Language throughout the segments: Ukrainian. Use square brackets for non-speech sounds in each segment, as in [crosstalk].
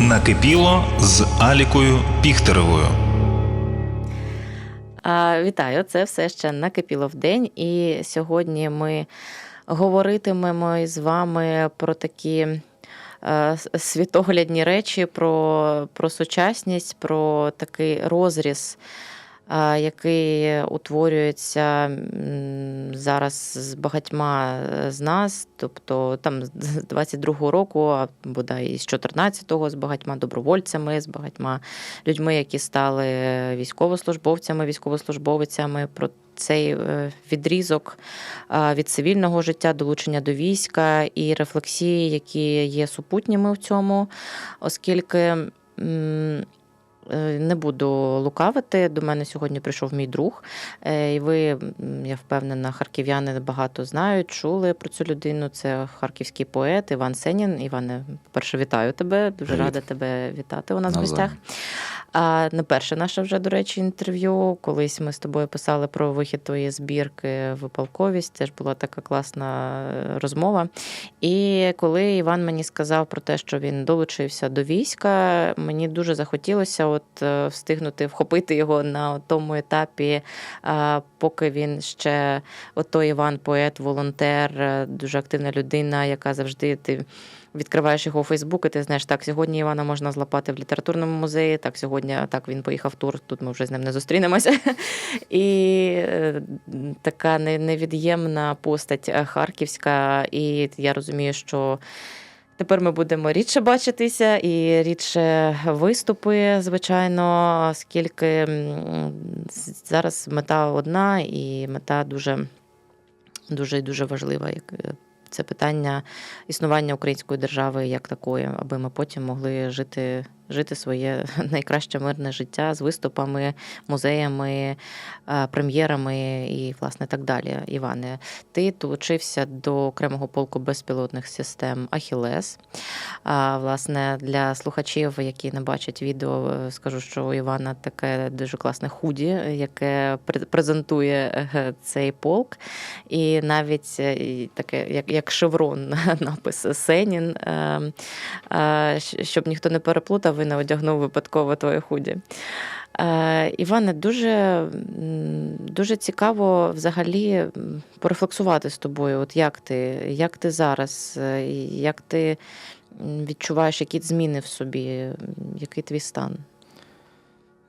Накипіло з Алікою Піхтеревою. А, Вітаю! Це все ще накипіло в день. І сьогодні ми говоритимемо із вами про такі е, світоглядні речі, про, про сучасність, про такий розріз, який утворюється зараз з багатьма е, з нас, тобто там з 22-го року, а бодай з 14-го, з багатьма добровольцями, з багатьма людьми, які стали військовослужбовцями, військовослужбовицями. Про цей е, відрізок від цивільного життя, долучення до війська і рефлексії, які є супутніми в цьому, оскільки. Е, Не буду лукавити. До мене сьогодні прийшов мій друг, Е, і ви, я впевнена, харків'яни багато знають, чули про цю людину. Це харківський поет Іван Сенін. Іване, перше вітаю тебе. Дуже Привіт. рада тебе вітати у нас в гостях. А не перше наше вже, до речі, інтерв'ю. Колись ми з тобою писали про вихід твоєї збірки Випалковість. Теж була така класна е, розмова. І коли Іван мені сказав про те, що він долучився до війська, мені дуже захотілося от е, встигнути вхопити його на тому етапі, поки він ще отой Іван, поет, волонтер, е, дуже активна людина, яка завжди ти. Відкриваєш його Фейсбук, і ти знаєш, так, сьогодні Івана можна злапати в літературному музеї, так, сьогодні так він поїхав в тур, тут ми вже з ним не зустрінемося. [laughs] І е, така невід'ємна постать е, харківська. І я розумію, що тепер ми будемо рідше бачитися і рідше виступи, звичайно, оскільки зараз мета одна, і мета дуже, дуже дуже важлива. як, Це питання існування української держави як такої, аби ми потім могли жити, жити своє [laughs] найкраще мирне життя з виступами, музеями, е, прем'єрами і, власне, так далі. Іване, ти долучився до окремого полку безпілотних систем Ахілес. Власне, для слухачів, які не бачать відео, е, скажу, що у Івана таке дуже класне худі, яке презентує е, цей полк. І навіть таке, як, як шеврон, [laughs] напис Сенін. е, е, щ- Щоб ніхто не переплутав, не одягнув випадково твоє худі. Е, Іване, дуже, дуже цікаво взагалі порефлексувати з тобою. От як ти, як ти зараз, е, як ти відчуваєш які зміни в собі, який твій стан?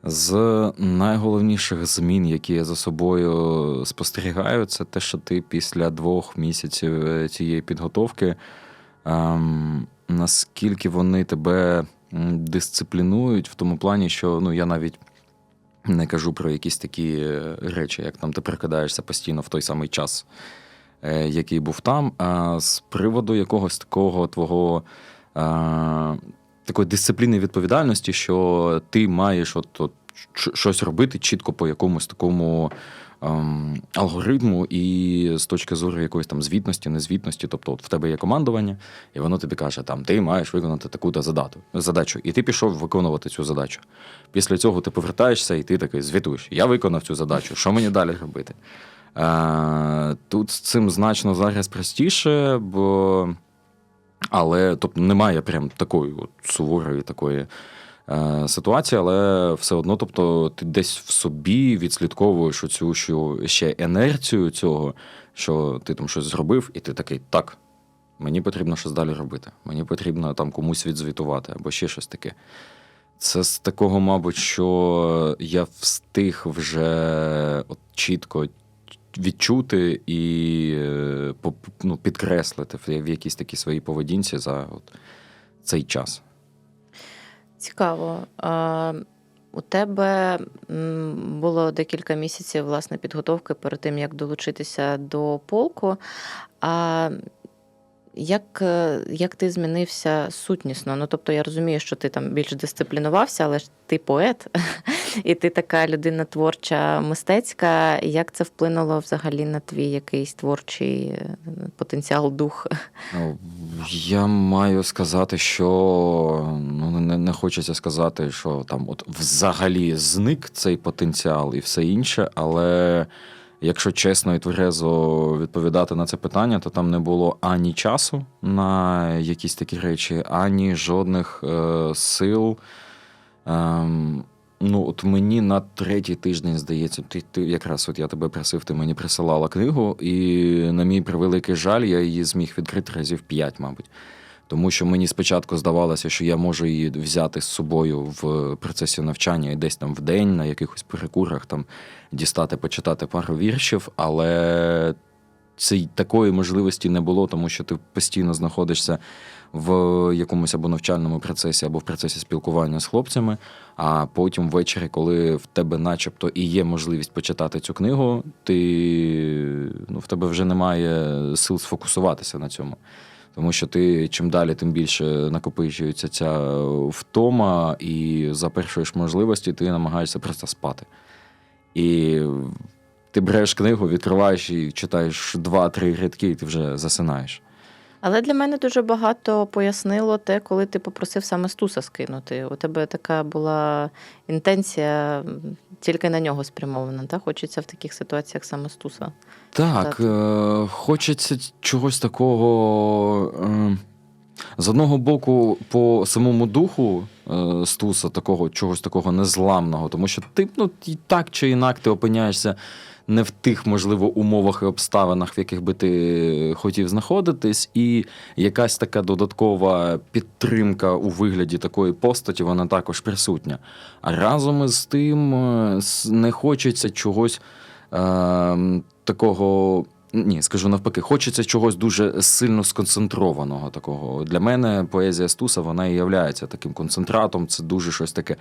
З найголовніших змін, які я за собою спостерігаю, це те, що ти після двох місяців е, цієї підготовки, ем, наскільки вони тебе дисциплінують в тому плані, що ну, я навіть не кажу про якісь такі е, речі, як там ти прикидаєшся постійно в той самий час, е, який був там, а з приводу якогось такого твого. е, Такої дисципліни відповідальності, що ти маєш от, от щось робити чітко по якомусь такому ем, алгоритму, і з точки зору якоїсь там звітності, незвітності, тобто от в тебе є командування, і воно тобі каже, там ти маєш виконати таку-то задачу. І ти пішов виконувати цю задачу. Після цього ти повертаєшся і ти такий звітуєш. Я виконав цю задачу, що мені далі робити? Е, тут з цим значно зараз простіше, бо. Але тобто немає прям такої от суворої такої е, ситуації, але все одно, тобто, ти десь в собі відслідковуєш оцю що ще енерцію цього, що ти там щось зробив, і ти такий, так, мені потрібно щось далі робити. Мені потрібно там комусь відзвітувати або ще щось таке. Це з такого, мабуть, що я встиг вже от чітко відчути і е, ну, підкреслити в якійсь такій своїй поведінці за от цей час. Цікаво. А, у тебе було декілька місяців власне підготовки перед тим, як долучитися до полку. А як, е, як ти змінився сутнісно? Ну, тобто я розумію, що ти там більш дисциплінувався, але ж ти поет, [laughs] і ти така людина творча, мистецька. Як це вплинуло взагалі на твій якийсь творчий е, потенціал, дух? Ну, я маю сказати, що ну, не, не хочеться сказати, що там от взагалі зник цей потенціал і все інше, але Якщо чесно і тверезо відповідати на це питання, то там не було ані часу на якісь такі речі, ані жодних е, сил. Ем, ну, от мені на третій тиждень здається, ти, ти якраз от я тебе просив, ти мені присилала книгу, і на мій превеликий жаль, я її зміг відкрити разів п'ять, мабуть. Тому що мені спочатку здавалося, що я можу її взяти з собою в процесі навчання і десь там в день на якихось перекурах там дістати, почитати пару віршів, але цієї такої можливості не було, тому що ти постійно знаходишся в якомусь або навчальному процесі, або в процесі спілкування з хлопцями. А потім ввечері, коли в тебе, начебто, і є можливість почитати цю книгу, ти ну, в тебе вже немає сил сфокусуватися на цьому. Тому що ти чим далі, тим більше накопичується ця втома, і за першої ж можливості ти намагаєшся просто спати. І ти береш книгу, відкриваєш і читаєш два-три рядки, і ти вже засинаєш. Але для мене дуже багато пояснило те, коли ти попросив саме Стуса скинути. У тебе така була інтенція тільки на нього спрямована. Та? Хочеться в таких ситуаціях саме Стуса. Так, е, хочеться чогось такого. Е, з одного боку, по самому духу е, Стуса, такого чогось такого незламного, тому що ти ну, так чи інак ти опиняєшся не в тих, можливо, умовах і обставинах, в яких би ти хотів знаходитись, і якась така додаткова підтримка у вигляді такої постаті, вона також присутня. А разом із тим е, не хочеться чогось е, такого. Ні, скажу навпаки, хочеться чогось дуже сильно сконцентрованого. Такого для мене поезія Стуса вона і являється таким концентратом. Це дуже щось таке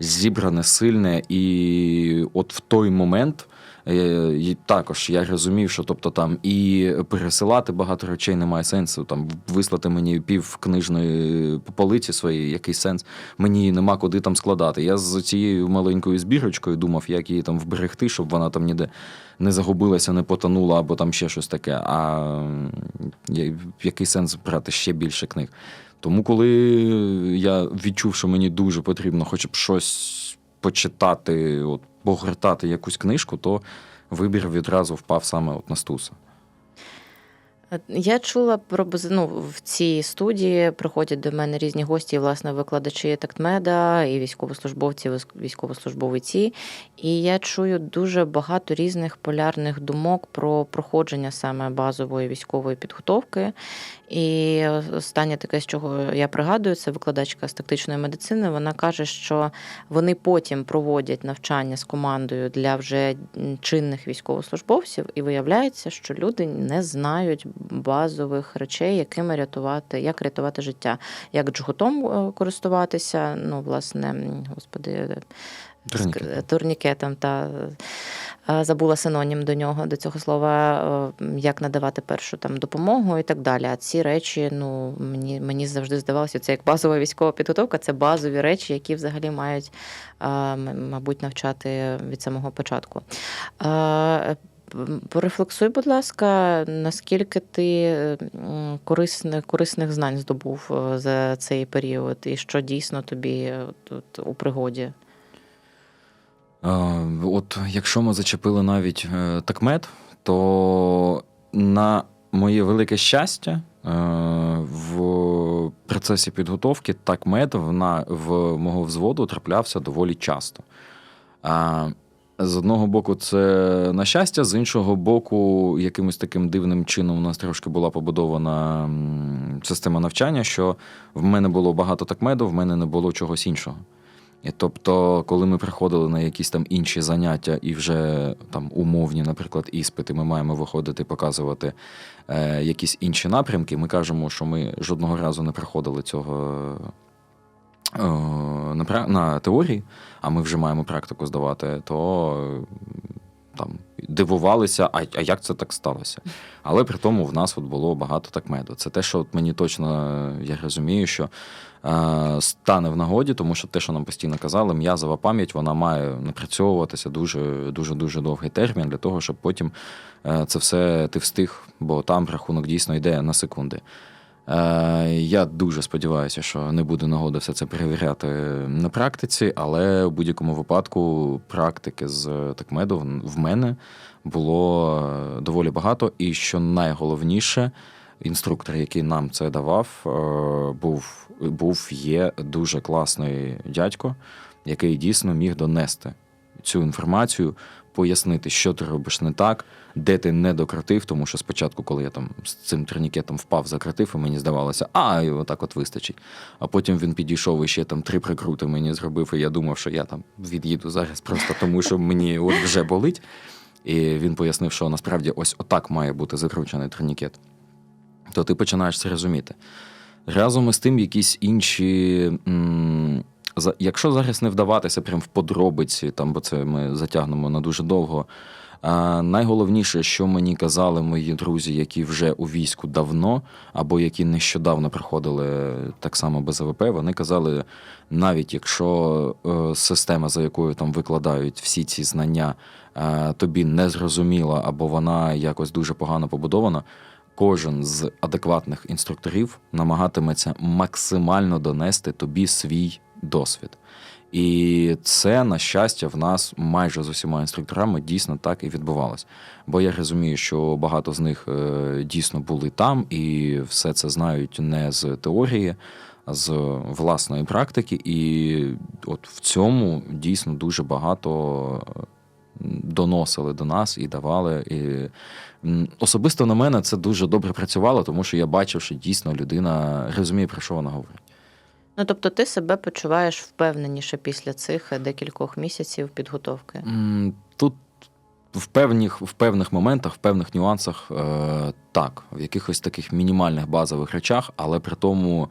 зібране, сильне. І от в той момент і також я розумів, що тобто там і пересилати багато речей немає сенсу. Там вислати мені пів книжної полиці своєї, який сенс. Мені нема куди там складати. Я з цією маленькою збірочкою думав, як її там вберегти, щоб вона там ніде не загубилася, не потонула або там ще щось таке. А який сенс брати ще більше книг? Тому, коли я відчув, що мені дуже потрібно хоча б щось почитати, от, погортати якусь книжку, то вибір відразу впав саме от на Стуса. Я чула про ну, в цій студії приходять до мене різні гості, власне, викладачі тактмеда, і військовослужбовці, військовослужбовиці. І я чую дуже багато різних полярних думок про проходження саме базової військової підготовки. І останнє таке, з чого я пригадую, це викладачка з тактичної медицини. Вона каже, що вони потім проводять навчання з командою для вже чинних військовослужбовців, і виявляється, що люди не знають базових речей, якими рятувати, як рятувати життя, як джгутом е, користуватися. Ну, власне, господи, Турнікет. ск- турнікетом та е, забула синонім до нього, до цього слова, е, як надавати першу там допомогу і так далі. А ці речі, ну мені, мені завжди здавалося, це як базова військова підготовка, це базові речі, які взагалі мають, е, мабуть, навчати від самого початку. Порефлексуй, будь ласка, наскільки ти корисних, корисних знань здобув за цей період, і що дійсно тобі тут у пригоді? Е, От якщо ми зачепили навіть е, такмет, то на моє велике щастя, е, в процесі підготовки такмет вона в мого взводу траплявся доволі часто. З одного боку, це на щастя, з іншого боку, якимось таким дивним чином у нас трошки була побудована система навчання, що в мене було багато такмеду, в мене не було чогось іншого. І тобто, коли ми приходили на якісь там інші заняття і вже там умовні, наприклад, іспити, ми маємо виходити, показувати е, якісь інші напрямки. Ми кажемо, що ми жодного разу не проходили цього е, на, на теорії, а ми вже маємо практику здавати, то е, там дивувалися, а, а як це так сталося? Але при тому в нас от було багато так меду. Це те, що от мені точно я розумію, що е, стане в нагоді, тому що те, що нам постійно казали, м'язова пам'ять вона має напрацьовуватися дуже дуже дуже довгий термін для того, щоб потім е, це все ти встиг, бо там рахунок дійсно йде на секунди. Е, Я дуже сподіваюся, що не буде нагоди все це перевіряти на практиці, але в будь-якому випадку практики з такмеду в- мене було е, доволі багато. І що найголовніше, інструктор, який нам це давав, е, був, був є дуже класний дядько, який дійсно міг донести цю інформацію, пояснити, що ти робиш не так, де ти не докрутив, тому що спочатку, коли я там з цим турнікетом впав, закрутив, і мені здавалося, а, і отак от вистачить. А потім він підійшов і ще там три прикрути мені зробив, і я думав, що я там від'їду зараз просто тому, що мені от вже болить. І він пояснив, що насправді ось отак має бути закручений турнікет. То ти починаєш це розуміти. Разом із тим, якісь інші. м, Якщо зараз не вдаватися прям в подробиці, там, бо це ми затягнемо на дуже довго. А найголовніше, що мені казали мої друзі, які вже у війську давно, або які нещодавно проходили так само без АВП, вони казали, навіть якщо е, система, за якою там викладають всі ці знання, е, тобі не зрозуміла, або вона якось дуже погано побудована, кожен з адекватних інструкторів намагатиметься максимально донести тобі свій досвід. І це, на щастя, в нас майже з усіма інструкторами дійсно так і відбувалось. Бо я розумію, що багато з них е, дійсно були там і все це знають не з теорії, а з власної практики. І от в цьому дійсно дуже багато доносили до нас і давали. І особисто на мене це дуже добре працювало, тому що я бачив, що дійсно людина розуміє, про що вона говорить. Ну тобто ти себе почуваєш впевненіше після цих декількох місяців підготовки. Тут в певних, в певних моментах, в певних нюансах, е, так, в якихось таких мінімальних базових речах, але при тому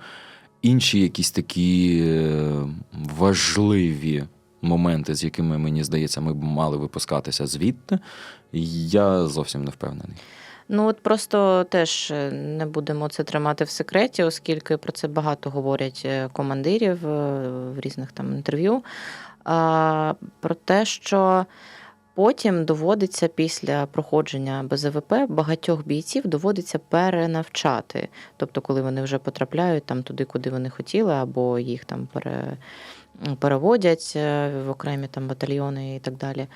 інші якісь такі е, важливі моменти, з якими, мені здається, ми б мали випускатися звідти, я зовсім не впевнений. Ну от просто теж е, не будемо це тримати в секреті, оскільки про це багато говорять е, командирів е, в різних там інтерв'ю. Про те, що потім доводиться після проходження БЗВП багатьох бійців доводиться перенавчати. Тобто, коли вони вже потрапляють там туди, куди вони хотіли, або їх там пере, переводять в окремі там батальйони і так далі.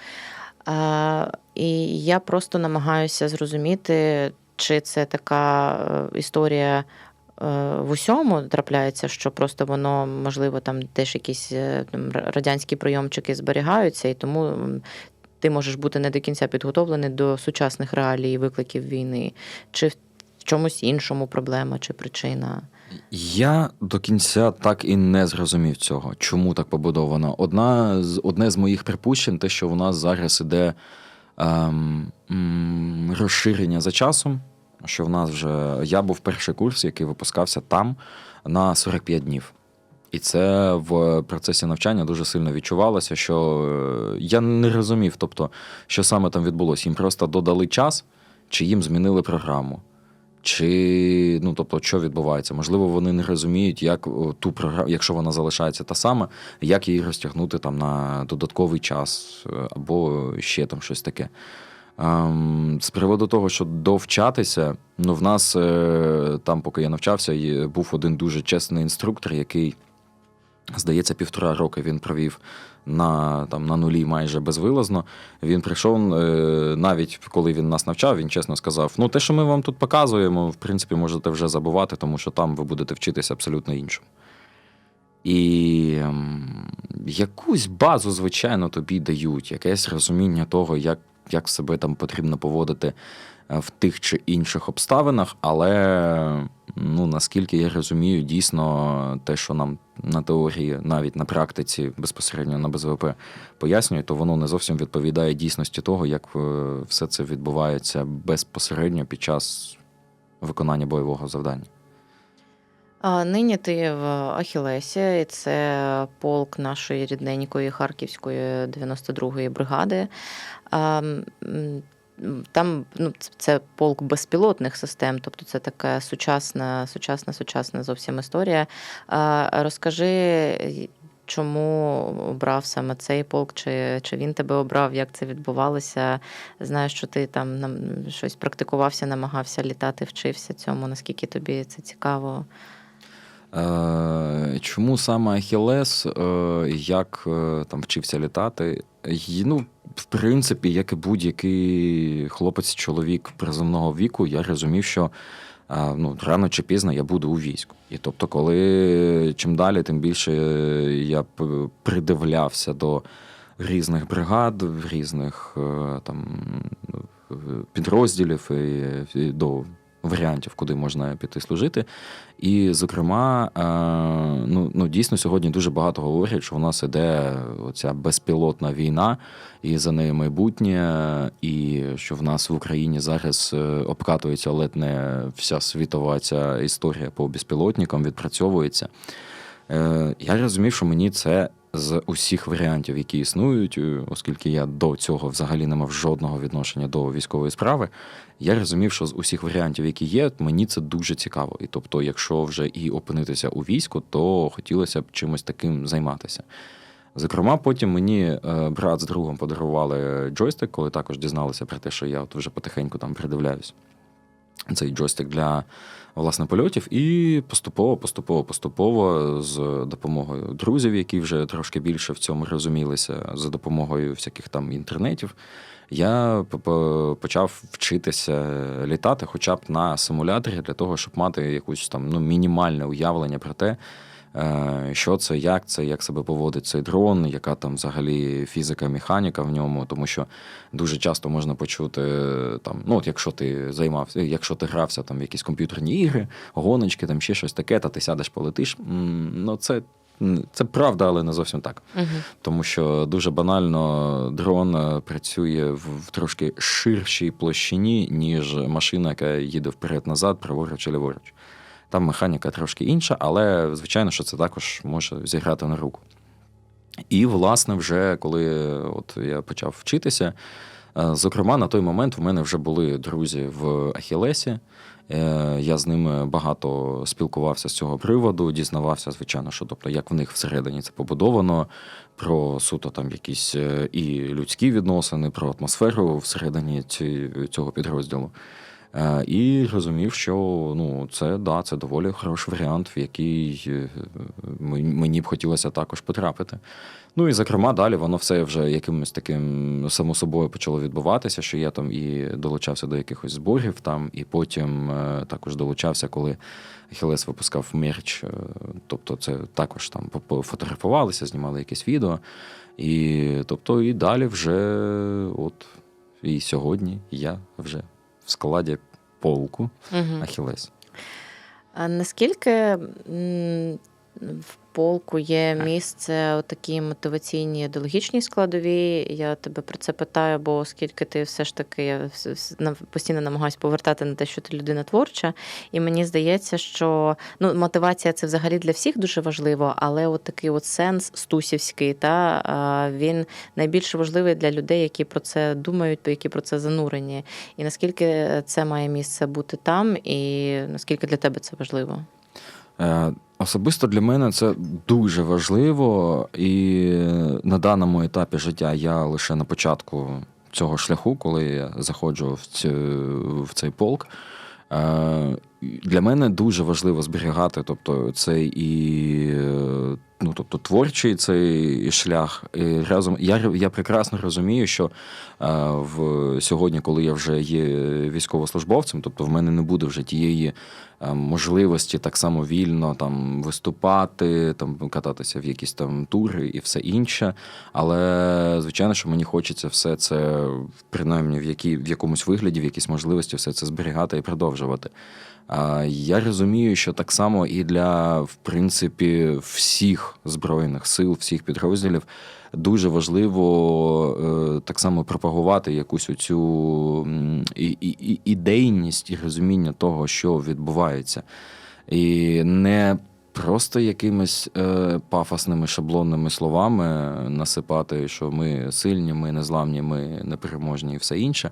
А, і я просто намагаюся зрозуміти, чи це така е, історія е, в усьому трапляється, що просто воно, можливо, там теж якісь е, радянські прийомчики зберігаються, і тому ти можеш бути не до кінця підготовлений до сучасних реалій і викликів війни, чи в чомусь іншому проблема чи причина. Я до кінця так і не зрозумів цього, чому так побудовано. Одна з одне з моїх припущень, те, що у нас зараз іде ем, розширення за часом. Що в нас вже я був перший курс, який випускався там на 45 днів. І це в процесі навчання дуже сильно відчувалося, що е, я не розумів, тобто, що саме там відбулося. Їм просто додали час, чи їм змінили програму. Чи ну тобто, що відбувається? Можливо, вони не розуміють, як ту програму, якщо вона залишається та сама, як її розтягнути там на додатковий час е, або ще там щось таке. Ем, з приводу того, що довчатися, ну в нас е, там, поки я навчався, був один дуже чесний інструктор, який, здається, півтора роки він провів на, там, на нулі майже безвилазно. Він прийшов, е, навіть коли він нас навчав, він чесно сказав: ну, те, що ми вам тут показуємо, в принципі, можете вже забувати, тому що там ви будете вчитися абсолютно іншому. І ем, якусь базу, звичайно, тобі дають, якесь розуміння того, як, як себе там потрібно поводити в тих чи інших обставинах, але ну, наскільки я розумію, дійсно те, що нам на теорії, навіть на практиці безпосередньо на БЗВП пояснюють, то воно не зовсім відповідає дійсності того, як е, все це відбувається безпосередньо під час виконання бойового завдання. А нині ти в Ахілесі, і це полк нашої рідненької Харківської 92-ї бригади. Там ну, це полк безпілотних систем, тобто це така сучасна, сучасна, сучасна зовсім історія. Розкажи, чому обрав саме цей полк, чи, чи він тебе обрав, як це відбувалося? Знаю, що ти там щось практикувався, намагався літати, вчився цьому. Наскільки тобі це цікаво? Е, Чому саме Ахілес, е, як е, там вчився літати? Ну, в принципі, як і будь-який хлопець, чоловік призовного віку, я розумів, що е, ну, рано чи пізно я буду у війську. І тобто, коли чим далі, тим більше я придивлявся до різних бригад, різних е, там підрозділів і, і до варіантів, куди можна піти служити. І, зокрема, е, ну, ну дійсно сьогодні дуже багато говорять, що у нас іде оця безпілотна війна, і за нею майбутнє, і що в нас в Україні зараз е, обкатується ледь не вся світова ця історія по безпілотникам, відпрацьовується. Е, Я розумів, що мені це з усіх варіантів, які існують, е, оскільки я до цього взагалі не мав жодного відношення до військової справи. Я розумів, що з усіх варіантів, які є, мені це дуже цікаво. І тобто, якщо вже і опинитися у війську, то хотілося б чимось таким займатися. Зокрема, потім мені е, брат з другом подарували джойстик, коли також дізналися про те, що я от вже потихеньку там придивляюсь. Цей джойстик для власне польотів, і поступово, поступово, поступово з допомогою друзів, які вже трошки більше в цьому розумілися, за допомогою всяких там інтернетів, я почав вчитися літати, хоча б на симуляторі, для того, щоб мати якусь там ну, мінімальне уявлення про те, що це, як це, як себе поводить цей дрон, яка там взагалі фізика, механіка в ньому, тому що дуже часто можна почути е, там, ну от якщо ти займався, якщо ти грався там в якісь комп'ютерні ігри, гоночки, там ще щось таке, та ти сядеш, полетиш. Ну це, це правда, але не зовсім так. Угу. Тому що дуже банально дрон е, працює в, в трошки ширшій площині, ніж машина, яка їде вперед-назад, праворуч чи ліворуч. Там механіка трошки інша, але звичайно, що це також може зіграти на руку. І, власне, вже коли от я почав вчитися, е, зокрема, на той момент в мене вже були друзі в Ахілесі. Е, Я з ними багато спілкувався з цього приводу, дізнавався, звичайно, що тобто, як в них всередині це побудовано, про суто там якісь е, і людські відносини, про атмосферу всередині цього підрозділу. Е, І розумів, що ну, це, да, це доволі хороший варіант, в який е, мені б хотілося також потрапити. Ну і зокрема, далі воно все вже якимось таким само собою почало відбуватися, що я там і долучався до якихось зборів там, і потім е, також долучався, коли Хелес випускав мерч. Тобто, це також там фотографувалися, знімали якесь відео. І тобто, і далі вже, от і сьогодні я вже в складі полку Угу. Ахілес. А наскільки в полку є місце у такій мотиваційній ідеологічній складовій? Я тебе про це питаю, бо оскільки ти все ж таки я постійно намагаюся повертати на те, що ти людина творча, і мені здається, що ну, мотивація це взагалі для всіх дуже важливо, але от такий от сенс стусівський, та він найбільш важливий для людей, які про це думають, які про це занурені. І наскільки це має місце бути там, і наскільки для тебе це важливо? Е, Особисто для мене це дуже важливо, і на даному етапі життя я лише на початку цього шляху, коли я заходжу в, цю, в цей полк. Для мене дуже важливо зберігати тобто, цей і ну, тобто, творчий цей шлях. І разом я, я прекрасно розумію, що е, в сьогодні, коли я вже є військовослужбовцем, тобто в мене не буде вже тієї е, можливості так само вільно там виступати, там кататися в якісь там тури і все інше. Але звичайно, що мені хочеться все це принаймні в які в якомусь вигляді, в якійсь можливості все це зберігати і продовжувати. Я розумію, що так само і для в принципі всіх збройних сил, всіх підрозділів дуже важливо е, так само пропагувати якусь оцю ідейність і розуміння того, що відбувається. І не просто якимись е, пафосними шаблонними словами насипати, що ми сильні, ми незламні, ми непереможні і все інше.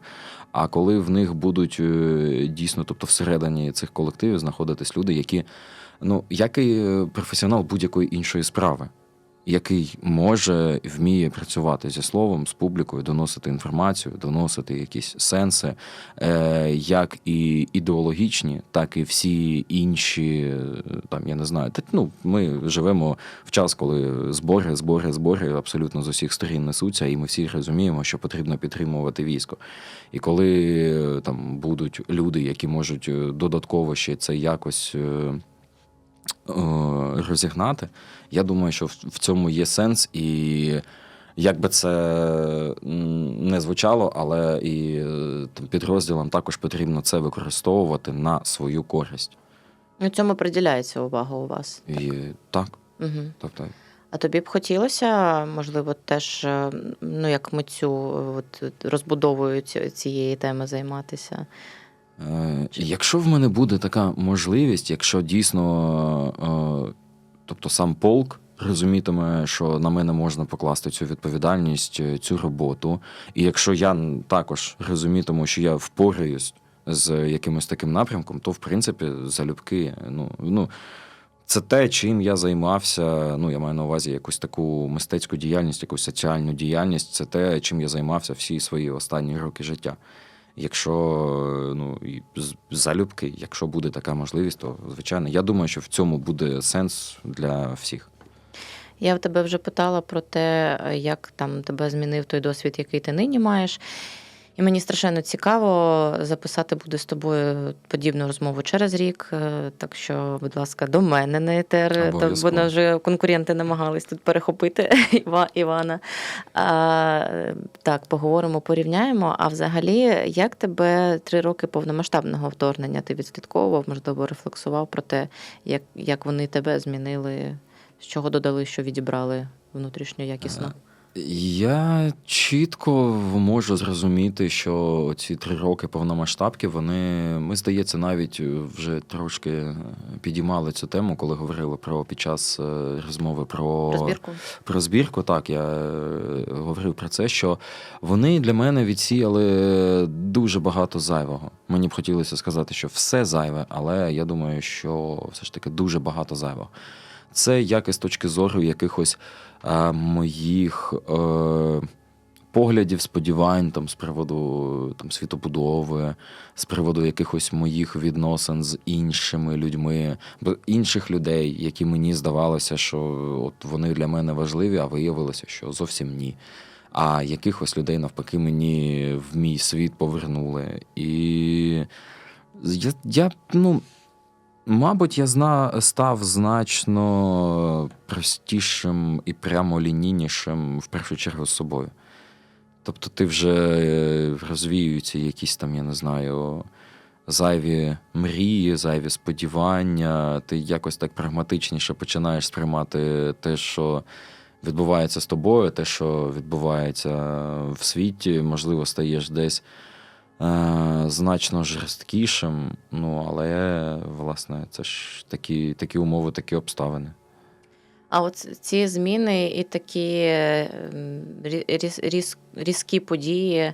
А коли в них будуть е, дійсно, тобто всередині цих колективів знаходитись люди, які, ну, як і професіонал будь-якої іншої справи. Який може і вміє працювати зі словом, з публікою, доносити інформацію, доносити якісь сенси, е, як і ідеологічні, так і всі інші, е, там я не знаю. Ну, ми живемо в час, коли збори, збори, збори абсолютно з усіх сторін несуться, і ми всі розуміємо, що потрібно підтримувати військо. І коли е, там будуть люди, які можуть е, додатково ще це якось. Е, розігнати. Я думаю, що в цьому є сенс, і як би це не звучало, але і е, там, підрозділам також потрібно це використовувати на свою користь. Ну, цьому приділяється увага у вас. І так, Угу. тобто. А тобі б хотілося, можливо, теж, е, ну як митцю, от розбудовою цієї теми займатися? Е, Якщо в мене буде така можливість, якщо дійсно, е, тобто сам полк розумітиме, що на мене можна покласти цю відповідальність, е, цю роботу, і якщо я також розумітиму, що я впораюсь з якимось таким напрямком, то в принципі залюбки, ну, ну. Це те, чим я займався. Ну, я маю на увазі якусь таку мистецьку діяльність, якусь соціальну діяльність. Це те, чим я займався всі свої останні роки життя. Якщо ну і залюбки, якщо буде така можливість, то звичайно, я думаю, що в цьому буде сенс для всіх. Я в тебе вже питала про те, як там тебе змінив той досвід, який ти нині маєш. І мені страшенно цікаво записати буде з тобою подібну розмову через рік. Е, Так що, будь ласка, до мене на етер, та- бо нас вже конкуренти намагались тут перехопити [laughs] Іва- Івана. А, так, поговоримо, порівняємо. А взагалі, як тебе три роки повномасштабного вторгнення ти відслідковував, можливо, рефлексував про те, як, як вони тебе змінили, з чого додали, що відібрали внутрішньо якісно? Я чітко можу зрозуміти, що ці три роки повномасштабки, вони, ми, здається, навіть вже трошки підіймали цю тему, коли говорили про під час е, розмови про Розбірку? Про збірку, так, я е, говорив про це, що вони для мене відсіяли дуже багато зайвого. Мені б хотілося сказати, що все зайве, але я думаю, що все ж таки дуже багато зайвого. Це як і з точки зору якихось е, моїх е, поглядів, сподівань там, з приводу там, світобудови, з приводу якихось моїх відносин з іншими людьми, інших людей, які мені здавалося, що от вони для мене важливі, а виявилося, що зовсім ні. А якихось людей, навпаки, мені в мій світ повернули. І я, я ну. Мабуть, я зна, став значно простішим і прямолінійнішим в першу чергу з собою. Тобто ти вже е, розвіюються якісь там, я не знаю, зайві мрії, зайві сподівання. Ти якось так прагматичніше починаєш сприймати те, що відбувається з тобою, те, що відбувається в світі, можливо, стаєш десь значно жорсткішим. Ну, але, власне, це ж такі, такі умови, такі обставини. А от ці зміни і такі різ- різ- різкі події, е,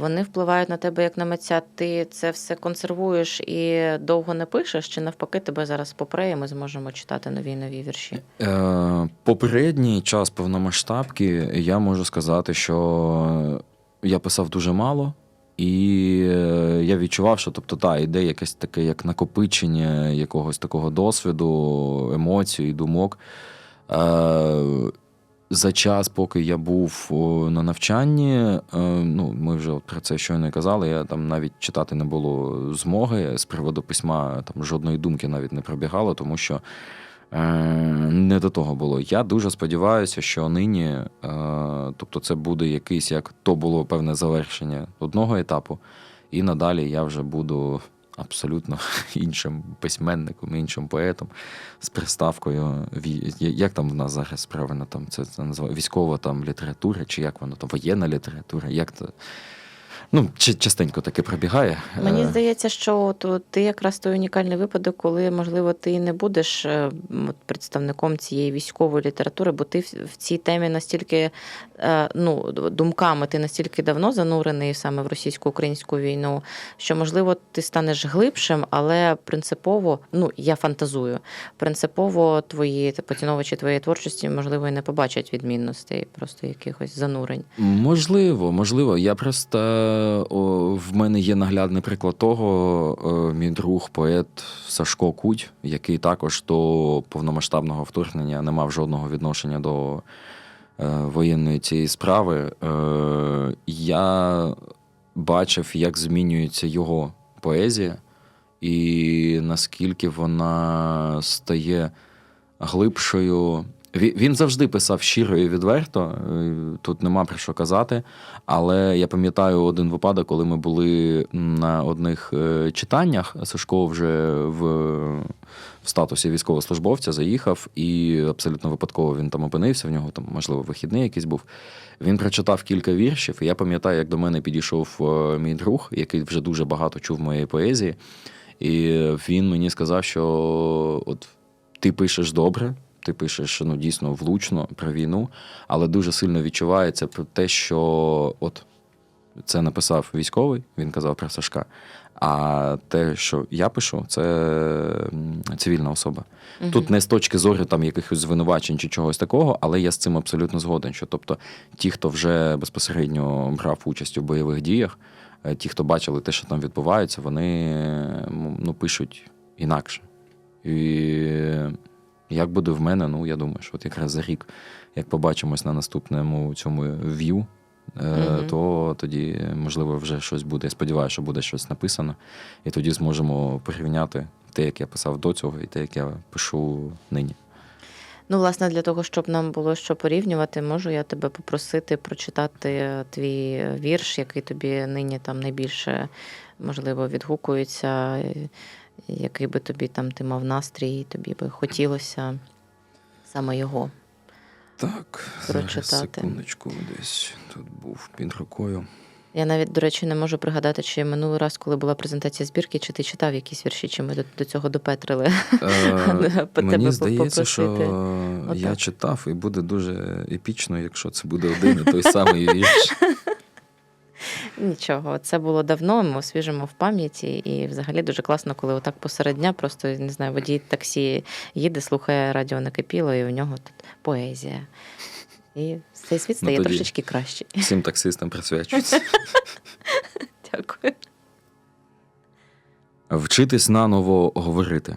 вони впливають на тебе як на митця. Ти це все консервуєш і довго не пишеш, чи навпаки тебе зараз попре, і ми зможемо читати нові і нові вірші? Е, попередній час повномасштабки я можу сказати, що я писав дуже мало, і е, я відчував, що тобто, та, іде якесь таке як накопичення якогось такого досвіду, емоцій, думок. Е, за час, поки я був на навчанні, е, ну, ми вже про це щойно казали, я там навіть читати не було змоги з приводу письма, там жодної думки навіть не пробігало, тому що не до того було. Я дуже сподіваюся, що нині, е, тобто, це буде якийсь як то було певне завершення одного етапу, і надалі я вже буду абсолютно [laughs] іншим письменником, іншим поетом з приставкою. Як там в нас зараз правильно там це, це називає військова там література, чи як воно там воєнна література? Як це? Ну, чи- частенько таке пробігає. Мені Е, здається, що от, от ти якраз той унікальний випадок, коли, можливо, ти не будеш е, от, представником цієї військової літератури, бо ти в, в цій темі настільки е, ну, думками, ти настільки давно занурений саме в російсько-українську війну, що, можливо, ти станеш глибшим, але принципово, ну я фантазую, принципово твої поціновувачі твоєї творчості, можливо, і не побачать відмінностей, просто якихось занурень. Можливо, можливо. Я просто о, в мене є наглядний приклад того, е, мій друг, поет Сашко Куть, який також до повномасштабного вторгнення не мав жодного відношення до е, воєнної цієї справи. Е, я бачив, як змінюється його поезія, і наскільки вона стає глибшою. Ві- Він завжди писав щиро і відверто, е, тут нема про що казати. Але я пам'ятаю один випадок, коли ми були на одних е, читаннях. Сашко вже в, в статусі військовослужбовця заїхав, і абсолютно випадково він там опинився. В нього там, можливо, вихідний якийсь був. Він прочитав кілька віршів, і я пам'ятаю, як до мене підійшов е, мій друг, який вже дуже багато чув моєї поезії. І він мені сказав, що от ти пишеш добре, ти пишеш ну, дійсно влучно про війну, але дуже сильно відчувається про те, що от це написав військовий, він казав про Сашка. А те, що я пишу, це цивільна особа. Тут не з точки зору там якихось звинувачень чи чогось такого, але я з цим абсолютно згоден. Що тобто, ті, хто вже безпосередньо брав участь у бойових діях, е, ті, хто бачили те, що там відбувається, вони ну, пишуть інакше. І як буде в мене, ну я думаю, що от якраз за рік, як побачимось на наступному цьому в'ю, е, Мгм. то тоді, можливо, вже щось буде. Я сподіваюся, що буде щось написано, і тоді зможемо порівняти те, як я писав до цього, і те, як я пишу нині. Ну, власне, для того, щоб нам було що порівнювати, можу я тебе попросити прочитати твій вірш, який тобі нині там найбільше можливо відгукується, е, який би тобі там ти мав настрій, і тобі би хотілося саме його. Так, Прочитати. зараз секундочку, десь тут був під рукою. Я навіть, до речі, не можу пригадати, чи минулий раз, коли була презентація збірки, чи ти читав якісь вірші, чи ми до, до цього допетрили. Е, [laughs] Мені здається, що попросити. я Отак. читав, і буде дуже епічно, якщо це буде один і той самий вірш. Нічого, це було давно, ми освіжимо в пам'яті, і взагалі дуже класно, коли отак посеред дня просто не знаю, водій таксі їде, слухає радіо накипіло, і у нього тут поезія. І цей світ стає Ну, трошечки краще. Всім таксистам присвячується. [laughs] Дякую. Вчитись наново говорити,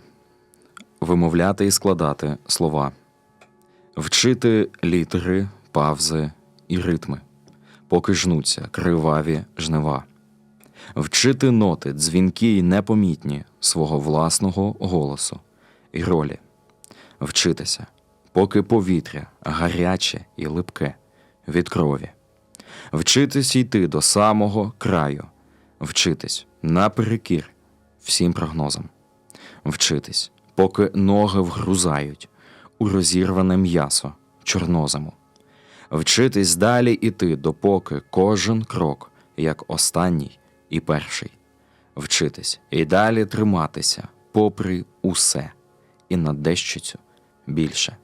вимовляти і складати слова, вчити літери, павзи і ритми, поки жнуться криваві жнива, вчити ноти, дзвінкі й непомітні свого власного голосу і ролі, вчитися, поки повітря гаряче і липке від крові, вчитись йти до самого краю, вчитись наперекір всім прогнозам, вчитись, поки ноги вгрузають у розірване м'ясо чорнозиму, вчитись далі іти, допоки кожен крок, як останній і перший, вчитись і далі триматися, попри усе, і на дещицю більше,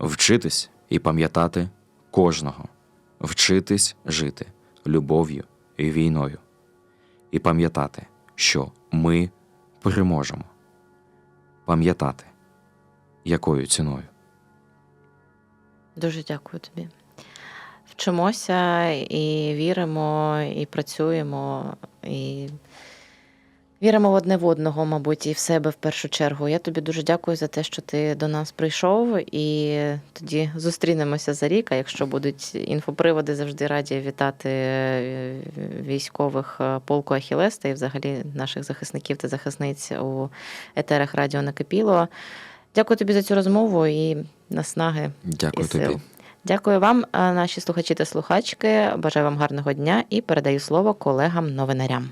вчитись і пам'ятати кожного, вчитись жити любов'ю і війною, і пам'ятати, що ми переможемо. Пам'ятати, якою ціною. Дуже дякую тобі. Вчимося і віримо, і працюємо, і віримо в одне в одного, мабуть, і в себе в першу чергу. Я тобі дуже дякую за те, що ти до нас прийшов, і тоді зустрінемося за рік. А якщо будуть інфоприводи, завжди раді вітати е, військових е, полку Ахілес та і взагалі наших захисників та захисниць у етерах Радіо Накипіло. Дякую тобі за цю розмову і наснаги Дякую і сил. тобі. Дякую вам, наші слухачі та слухачки. Бажаю вам гарного дня і передаю слово колегам-новинарям.